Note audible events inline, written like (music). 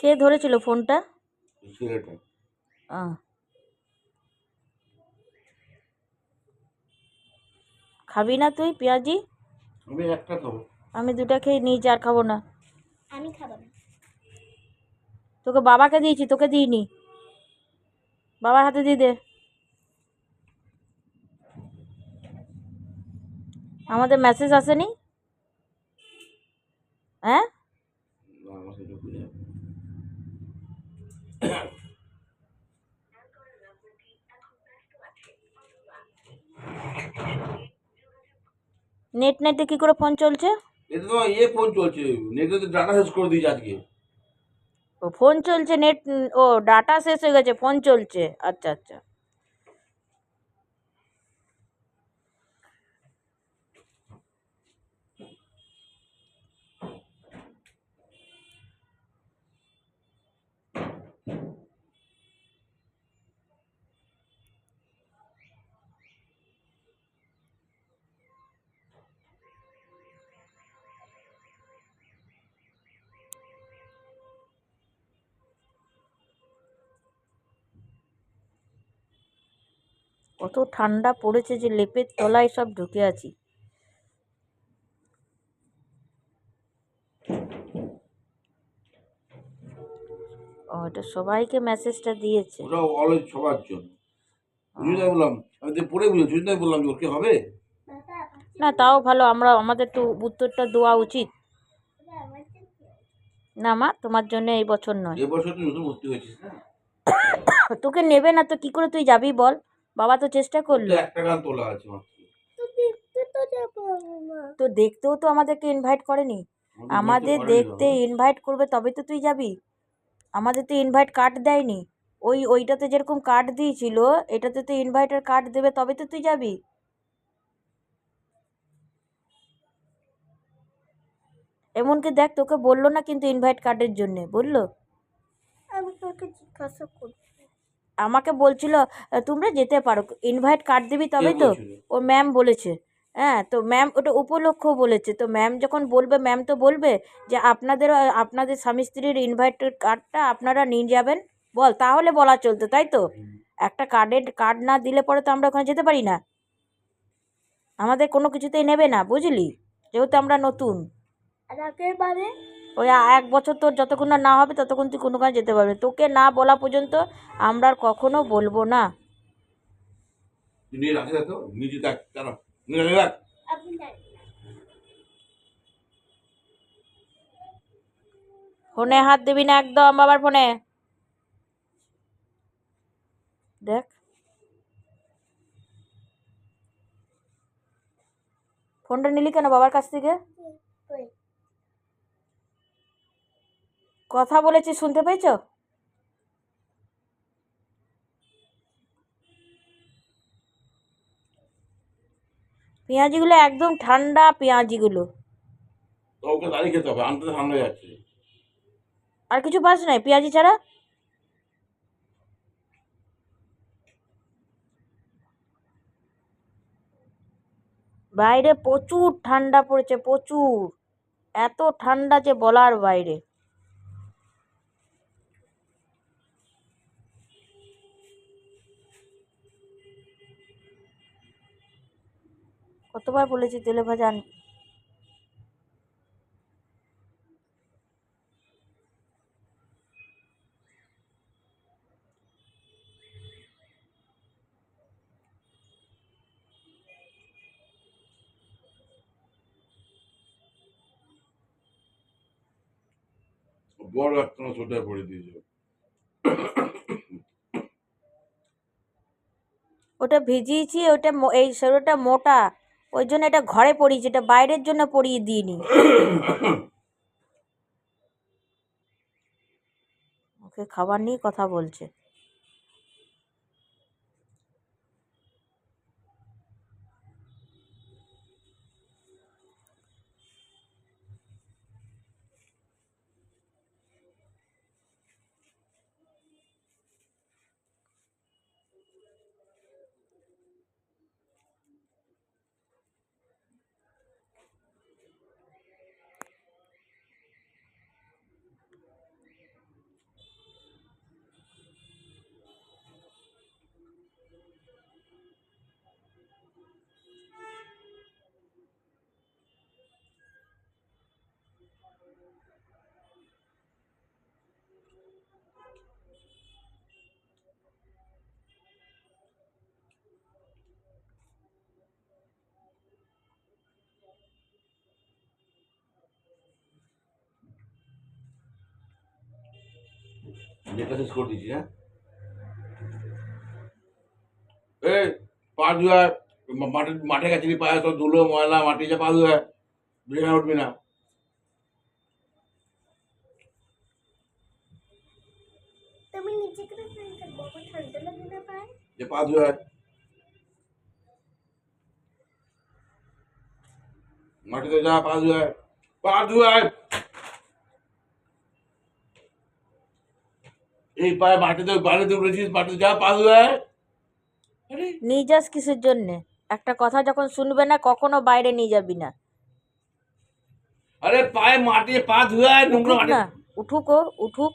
কে ধরেছিল ফোনটা? খাবি না তুই পেঁয়াজি? আমি একটা খাব। আমি দুটা খেয়ে নিয়েছি আর খাব না। আমি খাব না। তোকে বাবাকে দিয়েছি তোকে দিইনি। বাবার হাতে দিয়ে দে। আমাদের মেসেজ আসেনি? হ্যাঁ না, আমার সেটা বুঝে যাবে। নেট নেটে কী করে ফোন চলছে? এটা তো ইয়ে ফোন চলছে। নেটে তো ডাটা শেষ করে দিয়েছে আজকে। ও ফোন চলছে নেট ও ডাটা শেষ হয়ে গেছে ফোন চলছে। আচ্ছা আচ্ছা। কত ঠান্ডা পড়েছে যে লেপের তলায় সব ঢুকে আছি। ও এটা সবাইকে মেসেজটা দিয়েছে। ওটা সবার জন্য। সুজিতাই বললাম আমি তো পড়ে বুঝলাম সুজিতাই বললাম যে ওর কি হবে? না তাও ভালো আমরা আমাদের তো উত্তরটা দেওয়া উচিত। না মা তোমার জন্য এই বছর নয়। এবছর তুই নতুন ভর্তি হয়েছিস না? তোকে নেবে না তো কি করে তুই যাবি বল? বাবা তো চেষ্টা করল। একটা গান তোলা আছে তো দেখতে তো যাব না তো দেখতেও তো আমাদেরকে ইনভাইট করেনি। আমাদের দেখতে দেখতে ইনভাইট করবে তবে তো তুই যাবি। আমাদের তো ইনভাইট কার্ড দেয়নি। ওই ওইটাতে যেরকম কার্ড দিয়েছিল এটাতে তো ইনভাইটার কার্ড দেবে তবে তো তুই যাবি। এমনকি দেখ তোকে বলল না কিন্তু ইনভাইট কার্ডের জন্যে বলল? আমি তোকে জিজ্ঞাসা করব আমাকে বলছিল তোমরা যেতে পারো। ইনভাইট কার্ড দিবি তবে তো? ও ম্যাম বলেছে। হ্যাঁ তো ম্যাম ওটা উপলক্ষ বলেছে। তো ম্যাম যখন বলবে ম্যাম তো বলবে যে আপনাদের আপনাদের স্বামী স্ত্রীর ইনভাইট কার্ডটা আপনারা নিয়ে যাবেন। বল তাহলে বলা চলতো তাই তো? একটা কার্ডের কার্ড না দিলে পরে তো আমরা ওখানে যেতে পারি না। আমাদের কোনো কিছুতেই নেবে না বুঝলি? যেহেতু আমরা নতুন। আর আগের বারে ওই এক বছর তোর যতক্ষণ না না হবে ততক্ষণ তুই কোনো কোনোখানে যেতে পারবি তোকে না বলা পর্যন্ত আমরা আর কখনো বলব না। ফোনে হাত দিবি না একদম বাবার ফোনে। দেখ। ফোনটা নিলি কেন বাবার কাছ থেকে? কথা বলেছি শুনতে পেয়েছ? পেঁয়াজিগুলো একদম ঠান্ডা পেঁয়াজিগুলো। তো ওকে দাঁড়িয়ে খেতে হবে আনতে তো ঠান্ডা যাচ্ছে। আর কিছু পাস নাই পেঁয়াজি ছাড়া? বাইরে প্রচুর ঠান্ডা পড়েছে প্রচুর। এত ঠান্ডা যে বলার বাইরে। কতবার বলেছি তেলে ভাজা বড় পড়ে দিয়েছে ওটা ভিজিয়েছি ওটা এই সেরোটা মোটা। ওই জন্য এটা ঘরে পড়িয়েছি এটা বাইরের জন্য পড়িয়ে দিইনি। (coughs) ওকে খাবার নিয়ে কথা বলছে। लेकर स्कोर दीजिए हाँ? ए पाँच हुआ माटे का चिली पाया तो दूलो मोहला माटी से पाँच ब्रेन आउट बिना। পায় যে পা ধুয়া মাটিতে যা পা ধুয়া পা ধুয়া এই পায়ে মাটিতে বাড়িতে উঠেছিস মাটিতে যা পা ধুয়া আরে নিয়ে যাস কিসের জন্যে একটা কথা যখন শুনবে না কখনো বাইরে নিয়ে যাবি না আরে পায়ে মাটি পা ধুয়া নোংরা উঠুক মাটি না উঠুক ও উঠুক